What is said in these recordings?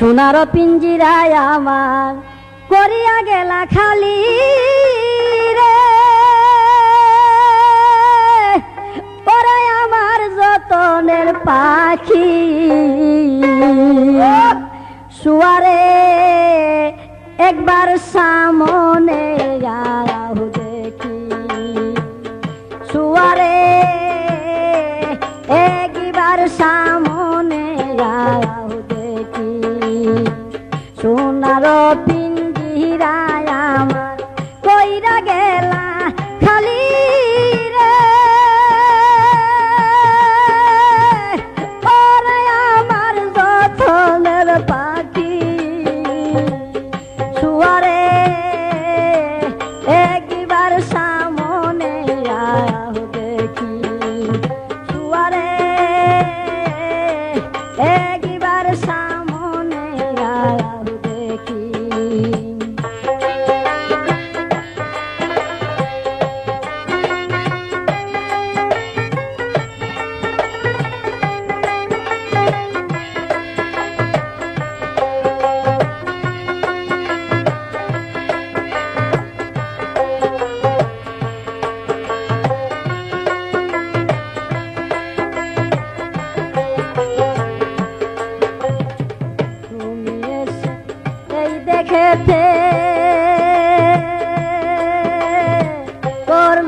সোনার পিঞ্জিরায় আমার করিয়া গেলা খালি রে। ওরে আমার যতনের পাখি, সুয়ারে একবার সামনে যাও সোনার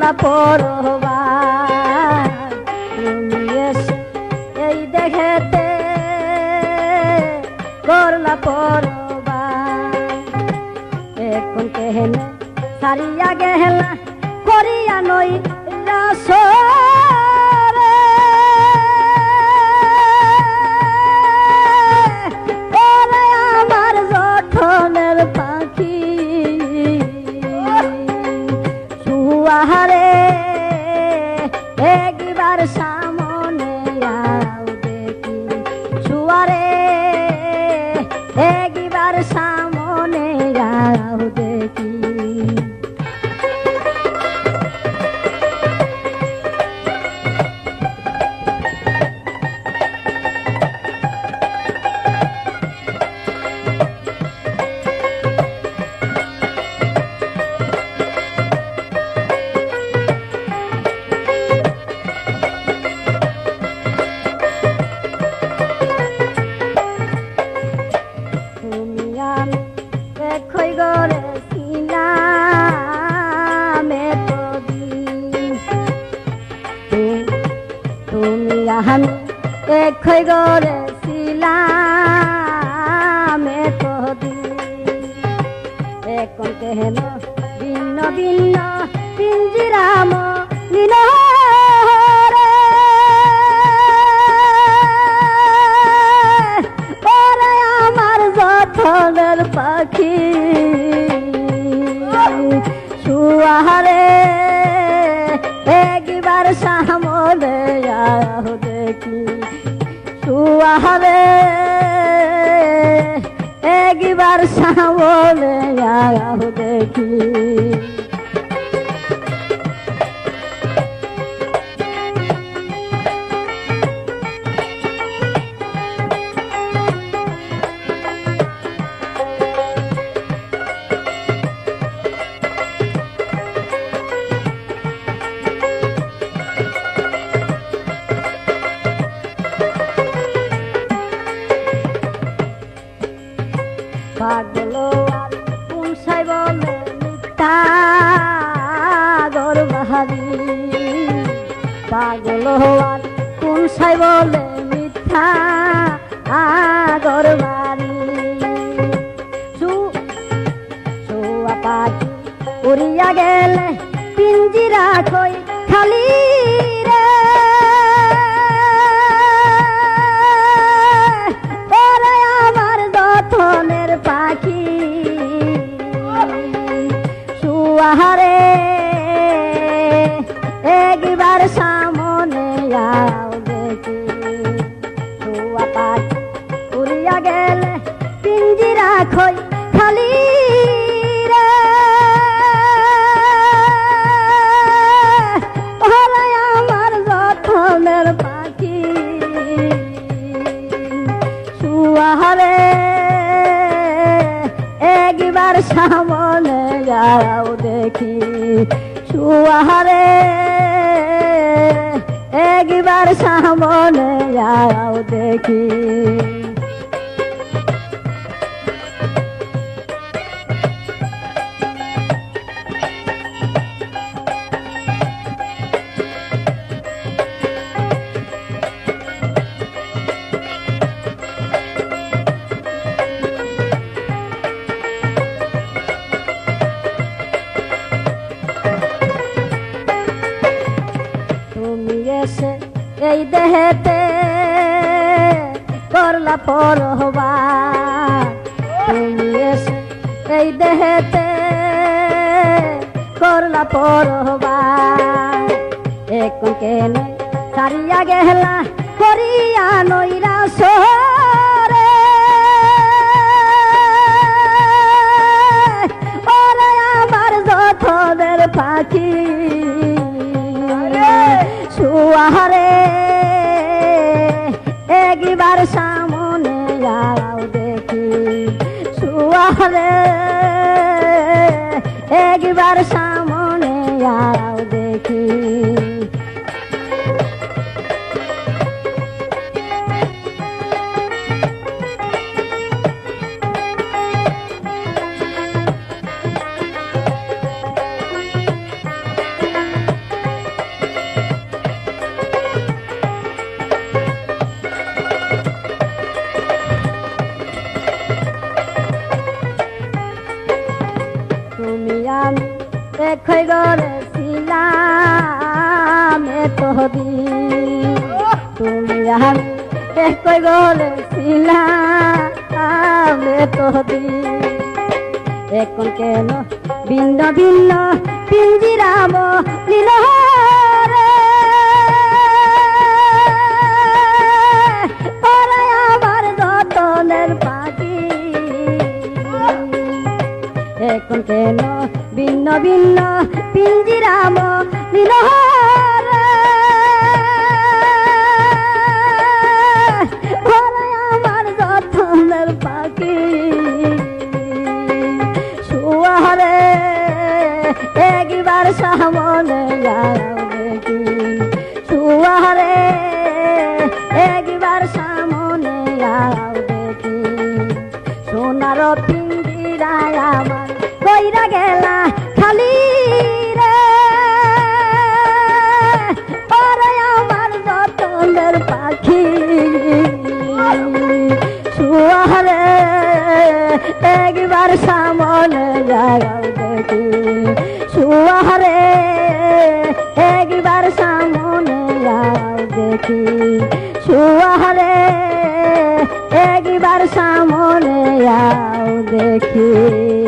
করলা পরবা তুমি এই দেখেতে করলা পরবা এখন কেহেনে সারিয়া গেহেলা করিয়া নই রাসরে একবার সামনে একই গড়ে ছিলাম এখন কেন ভিন্ন ভিন্ন পিঞ্জিরাম ওরে আমার যথনের পাখি। সুয়ারে একবার সামনে দেখি। সুয়ারে একবার সামনে দেখি। পাগল, আর পুনসাই বলে মিথ্যা গরবাহারি পাগল, আর পুনসাই বলে মিথ্যা গরবারি সুয়া পাখি উড়িয়া গেলে পিঞ্জিরা কই খালি সুয়ারে সুয়ারে একবার সামনে যাও দেখি। এসে এই দেহেতে করলা পরহবা। তুমি এসে এই দেহেতে করলা পরহবা। এখন কেন সারিয়া গেলা, করিয়া নইরা সরে? ওরে আমার যথনের পাখি। সুয়ারে একবার সামনে যাও দেখি। সুয়ারে একবার সামনে যাও এতদি তুমি আমি দেখই গড়েছিলাম এতদি এখন কেন ভিন্ন ভিন্ন পিঞ্জিরাম লীল এখন কেন ভিন্ন ভিন্ন পিঞ্জিরাম নীলহর সামনে যাও দেখি। সুয়ারে, একবার সামনে যাও দেখি। সোনার পিঞ্জিরায় আমার কইরা গেলা, খালি রে ওরে আমার যতনের পাখি। সুয়ারে, একবার সামনে দেখি। সুয়ারে একবার সামনে যাও দেখি। সুয়ারে একবার সামনে যাও দেখি।